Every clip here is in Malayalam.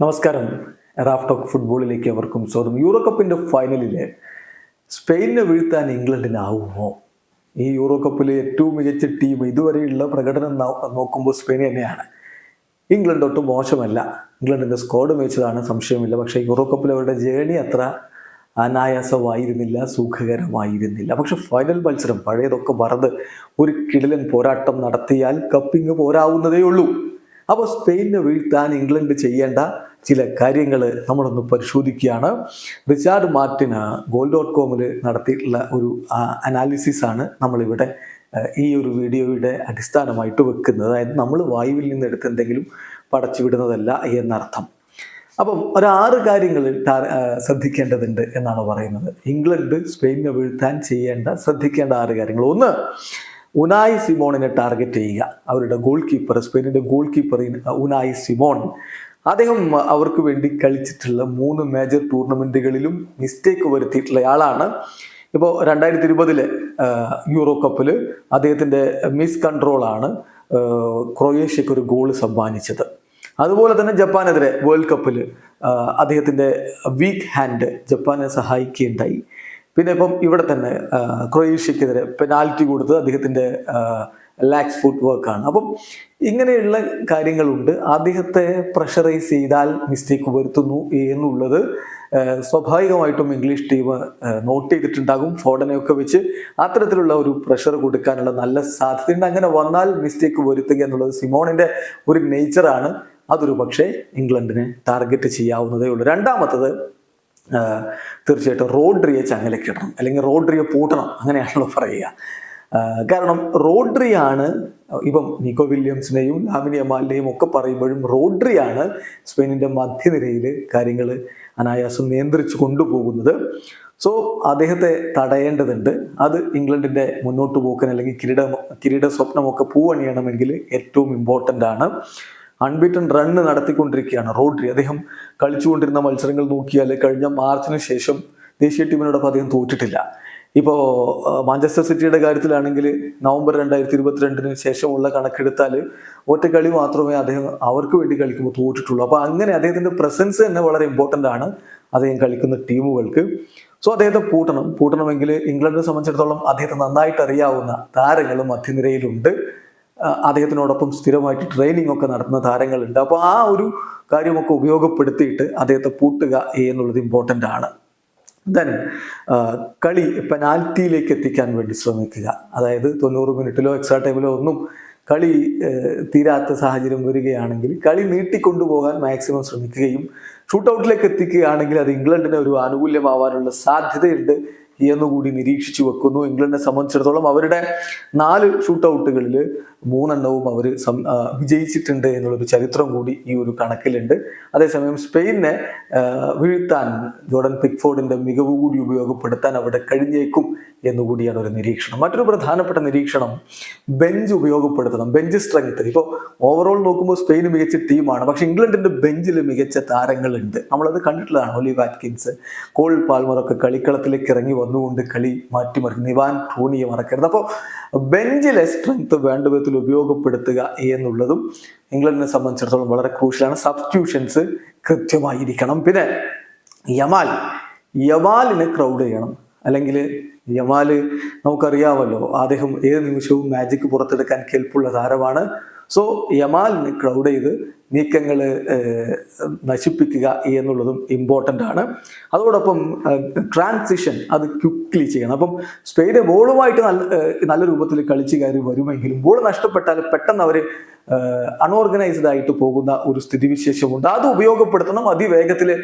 നമസ്കാരം. റാഫ് ടോക്ക് ഫുട്ബോളിലേക്ക് അവർക്കും സ്വാഗതം. യൂറോ കപ്പിന്റെ ഫൈനലിൽ സ്പെയിനിനെ വീഴ്ത്താൻ ഇംഗ്ലണ്ടിനാവുമോ ഈ യൂറോ കപ്പിലെ ഏറ്റവും മികച്ച ടീം ഇതുവരെയുള്ള പ്രകടനം നോക്കുമ്പോൾ സ്പെയിൻ തന്നെയാണ്. ഇംഗ്ലണ്ട് ഒട്ടും മോശമല്ല. ഇംഗ്ലണ്ടിന്റെ സ്ക്വാഡ് മികച്ചതാണ് സംശയമില്ല. പക്ഷേ യൂറോ കപ്പിൽ അവരുടെ ജേണി അത്ര അനായാസമായിരുന്നില്ല സുഖകരമായിരുന്നില്ല. പക്ഷെ ഫൈനൽ മത്സരം പഴയതൊക്കെ മറന്ന് ഒരു കിടിലൻ പോരാട്ടം നടത്തിയാൽ കപ്പിങ് പോരാവുന്നതേ ഉള്ളൂ. അപ്പോൾ സ്പെയിനിനെ വീഴ്ത്താൻ ഇംഗ്ലണ്ട് ചെയ്യേണ്ട ചില കാര്യങ്ങൾ നമ്മളൊന്ന് പരിശോധിക്കുകയാണ്. റിച്ചാർഡ് മാർട്ടിന് ഗോൾ ഡോട്ട് കോമിൽ നടത്തിയിട്ടുള്ള ഒരു അനാലിസിസ് ആണ് നമ്മളിവിടെ ഈ ഒരു വീഡിയോയുടെ അടിസ്ഥാനമായിട്ട് വെക്കുന്നത്. അതായത് നമ്മൾ വായുവിൽ നിന്ന് എടുത്ത് എന്തെങ്കിലും പടച്ചു വിടുന്നതല്ല എന്നർത്ഥം. അപ്പം ഒരു ആറ് കാര്യങ്ങൾ ശ്രദ്ധിക്കേണ്ടതുണ്ട് എന്നാണ് പറയുന്നത്. ഇംഗ്ലണ്ട് സ്പെയിനെ വീഴ്ത്താൻ ചെയ്യേണ്ട ശ്രദ്ധിക്കേണ്ട ആറ് കാര്യങ്ങൾ. ഒന്ന് ഉനായ് സിമോണിനെ ടാർഗറ്റ് ചെയ്യുക. അവരുടെ ഗോൾ കീപ്പർ സ്പെയിനിന്റെ ഗോൾ കീപ്പർ ഉനായ് സിമോൺ. അദ്ദേഹം അവർക്ക് വേണ്ടി കളിച്ചിട്ടുള്ള മൂന്ന് മേജർ ടൂർണമെന്റുകളിലും മിസ്റ്റേക്ക് വരുത്തിയിട്ടുള്ള ആളാണ്. ഇപ്പോൾ രണ്ടായിരത്തി ഇരുപതിലെ യൂറോ കപ്പിൽ അദ്ദേഹത്തിന്റെ മിസ് കൺട്രോളാണ് ക്രൊയേഷ്യക്ക് ഒരു ഗോൾ സമ്മാനിച്ചത്. അതുപോലെ തന്നെ ജപ്പാനെതിരെ വേൾഡ് കപ്പിൽ അദ്ദേഹത്തിന്റെ വീക്ക് ഹാൻഡ് ജപ്പാനെ സഹായിക്കുകയുണ്ടായി. പിന്നെ ഇപ്പം ഇവിടെ തന്നെ ക്രൊയേഷ്യക്കെതിരെ പെനാൽറ്റി കൊടുത്ത് അദ്ദേഹത്തിന്റെ ലാക്സ് ഫുട് വർക്കാണ് അപ്പം ഇങ്ങനെയുള്ള കാര്യങ്ങളുണ്ട്. അദ്ദേഹത്തെ പ്രഷറൈസ് ചെയ്താൽ മിസ്റ്റേക്ക് വരുത്തുന്നു എന്നുള്ളത് സ്വാഭാവികമായിട്ടും ഇംഗ്ലീഷ് ടീം നോട്ട് ചെയ്തിട്ടുണ്ടാകും. ഫോഡനെയൊക്കെ വെച്ച് അത്തരത്തിലുള്ള ഒരു പ്രഷർ കൊടുക്കാനുള്ള നല്ല സാധ്യതയുണ്ട്. അങ്ങനെ വന്നാൽ മിസ്റ്റേക്ക് വരുത്തുക എന്നുള്ളത് സിമോണിന്റെ ഒരു നേച്ചറാണ് അതൊരു പക്ഷേ ഇംഗ്ലണ്ടിനെ ടാർഗറ്റ് ചെയ്യാവുന്നതേ ഉള്ളൂ. രണ്ടാമത്തത് തീർച്ചയായിട്ടും റോഡ്രിയെ ചങ്ങലക്കിടണം അല്ലെങ്കിൽ റോഡ്രിയെ പൂട്ടണം അങ്ങനെയാണല്ലോ പറയുക. കാരണം റോഡ്രിയാണ് ഇപ്പം നിക്കോ വില്യംസിനെയും ലാമിനി അമാലിനെയും ഒക്കെ പറയുമ്പോഴും റോഡ്രിയാണ് സ്പെയിനിന്റെ മധ്യനിരയിൽ കാര്യങ്ങൾ അനായാസം നിയന്ത്രിച്ചു കൊണ്ടുപോകുന്നത്. സോ അദ്ദേഹത്തെ തടയേണ്ടതുണ്ട്. അത് ഇംഗ്ലണ്ടിന്റെ മുന്നോട്ട് പോക്കൻ അല്ലെങ്കിൽ കിരീട കിരീട സ്വപ്നമൊക്കെ പൂവണിയണമെങ്കിൽ ഏറ്റവും ഇമ്പോർട്ടന്റ് ആണ്. അൺബീറ്റൺ റണ്ണ് നടത്തിക്കൊണ്ടിരിക്കുകയാണ്. റോഡ്രി അദ്ദേഹം കളിച്ചുകൊണ്ടിരുന്ന മത്സരങ്ങൾ നോക്കിയാൽ കഴിഞ്ഞ മാർച്ചിന് ശേഷം ദേശീയ ടീമിനോടൊപ്പം അദ്ദേഹം തോറ്റിട്ടില്ല. ഇപ്പോൾ മാഞ്ചസ്റ്റർ സിറ്റിയുടെ കാര്യത്തിലാണെങ്കിൽ നവംബർ രണ്ടായിരത്തി ഇരുപത്തിരണ്ടിന് ശേഷമുള്ള കണക്കെടുത്താൽ ഒറ്റ കളി മാത്രമേ അദ്ദേഹം അവർക്ക് വേണ്ടി കളിക്കുമ്പോൾ തോറ്റിട്ടുള്ളൂ. അപ്പോൾ അങ്ങനെ അദ്ദേഹത്തിന്റെ പ്രസൻസ് തന്നെ വളരെ ഇമ്പോർട്ടന്റ് ആണ് അദ്ദേഹം കളിക്കുന്ന ടീമുകൾക്ക്. സോ അദ്ദേഹത്തെ പൂട്ടണം. പൂട്ടണമെങ്കിൽ ഇംഗ്ലണ്ടിനെ സംബന്ധിച്ചിടത്തോളം അദ്ദേഹത്തെ നന്നായിട്ട് അറിയാവുന്ന താരങ്ങളും മധ്യനിരയിലുണ്ട്. അദ്ദേഹത്തിനോടൊപ്പം സ്ഥിരമായിട്ട് ട്രെയിനിങ് ഒക്കെ നടത്തുന്ന താരങ്ങളുണ്ട്. അപ്പോൾ ആ ഒരു കാര്യമൊക്കെ ഉപയോഗപ്പെടുത്തിയിട്ട് അദ്ദേഹത്തെ പൂട്ടുക എന്നുള്ളത് ഇമ്പോർട്ടന്റ് ആണ്. ദെൻ കളി പെനാൽറ്റിയിലേക്ക് എത്തിക്കാൻ വേണ്ടി ശ്രമിക്കുക. അതായത് തൊണ്ണൂറ് മിനിറ്റിലോ എക്സ്ട്രാ ടൈമിലോ ഒന്നും കളി തീരാത്ത സാഹചര്യം വരികയാണെങ്കിൽ കളി നീട്ടിക്കൊണ്ടുപോകാൻ മാക്സിമം ശ്രമിക്കുകയും ഷൂട്ടൗട്ടിലേക്ക് എത്തിക്കുകയാണെങ്കിൽ അത് ഇംഗ്ലണ്ടിന് ഒരു ആനുകൂല്യമാവാനുള്ള സാധ്യതയുണ്ട് എന്നുകൂടി നിരീക്ഷിച്ചു വെക്കുന്നു. ഇംഗ്ലണ്ടിനെ സംബന്ധിച്ചിടത്തോളം അവരുടെ നാല് ഷൂട്ടൗട്ടുകളിൽ മൂന്നെണ്ണവും അവർ വിജയിച്ചിട്ടുണ്ട് എന്നുള്ളൊരു ചരിത്രം കൂടി ഈ ഒരു കണക്കിലുണ്ട്. അതേസമയം സ്പെയിനെ വീഴ്ത്താൻ ജോർഡൻ പിക്ഫോർഡിന്റെ മികവ് കൂടി ഉപയോഗപ്പെടുത്താൻ അവിടെ കഴിഞ്ഞേക്കും എന്നുകൂടിയാണ് ഒരു നിരീക്ഷണം. മറ്റൊരു പ്രധാനപ്പെട്ട നിരീക്ഷണം ബെഞ്ച് ഉപയോഗപ്പെടുത്തണം. Bench strength. ഇപ്പോൾ ഓവറോൾ നോക്കുമ്പോൾ സ്പെയിൻ മികച്ച ടീമാണ്. പക്ഷെ ഇംഗ്ലണ്ടിന്റെ ബെഞ്ചിൽ മികച്ച താരങ്ങളുണ്ട്. നമ്മളത് കണ്ടിട്ടുള്ളതാണ്. ഒലി വാറ്റ്കിൻസ് കോൾ പാൽമറൊക്കെ കളിക്കളത്തിലേക്ക് ഇറങ്ങി വന്നുകൊണ്ട് കളി മാറ്റിമറിക്കും നിവാൻ ടോണിയെ മറക്കരുത്. അപ്പോൾ ബെഞ്ചിലെ സ്ട്രെങ്ത് വേണ്ട വിധത്തിൽ ഉപയോഗപ്പെടുത്തുക എന്നുള്ളതും ഇംഗ്ലണ്ടിനെ സംബന്ധിച്ചിടത്തോളം വളരെ ക്രൂഷ്യലാണ്. സബ്സ്റ്റിറ്റ്യൂഷൻസ് കൃത്യമായിരിക്കണം. പിന്നെ യമാൽ യമാലിനെ ക്രൗഡ് ചെയ്യണം. അല്ലെങ്കിൽ യമാൽ നമുക്കറിയാമല്ലോ അദ്ദേഹം ഏത് നിമിഷവും മാജിക് പുറത്തെടുക്കാൻ കെൽപ്പുള്ള താരമാണ്. സോ യമാലിനെ ക്രൗഡ് ചെയ്ത് നീക്കങ്ങൾ നശിപ്പിക്കുക എന്നുള്ളതും ഇമ്പോർട്ടന്റ് ആണ്. അതോടൊപ്പം ട്രാൻസിഷൻ അത് ക്വിക്ക്ലി ചെയ്യണം. അപ്പം സ്പെയിന് ബോളുമായിട്ട് നല്ല നല്ല രൂപത്തിൽ കളിച്ച് കയറി വരുമെങ്കിലും ബോൾ നഷ്ടപ്പെട്ടാൽ പെട്ടെന്ന് അവർ അൺഓർഗനൈസ്ഡ് ആയിട്ട് പോകുന്ന ഒരു സ്ഥിതിവിശേഷമുണ്ട്. അത് ഉപയോഗപ്പെടുത്തണം. അതിവേഗത്തിൽ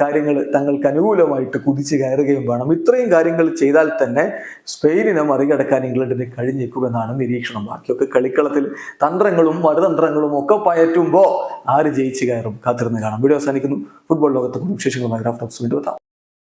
കാര്യങ്ങൾ തങ്ങൾക്ക് അനുകൂലമായിട്ട് കുതിച്ച് കയറുകയും വേണം. ഇത്രയും കാര്യങ്ങൾ ചെയ്താൽ തന്നെ സ്പെയിനിനെ മറികടക്കാൻ ഇംഗ്ലണ്ടിന് കഴിഞ്ഞേക്കുമെന്നാണ് നിരീക്ഷണം. ബാക്കിയൊക്കെ കളിക്കളത്തിൽ തന്ത്രങ്ങളും മറുതന്ത്രങ്ങളും ഒക്കെ പയറ്റുമ്പോൾ ആര് ജയിച്ചു കയറും? കാത്തിരുന്ന് കാണാം. വീഡിയോ അവസാനിക്കുന്നു. ഫുട്ബോൾ ലോകത്തെ വിശേഷങ്ങളുമായി ഗ്രാഫ് ടോക്സ് വീണ്ടും എത്താം.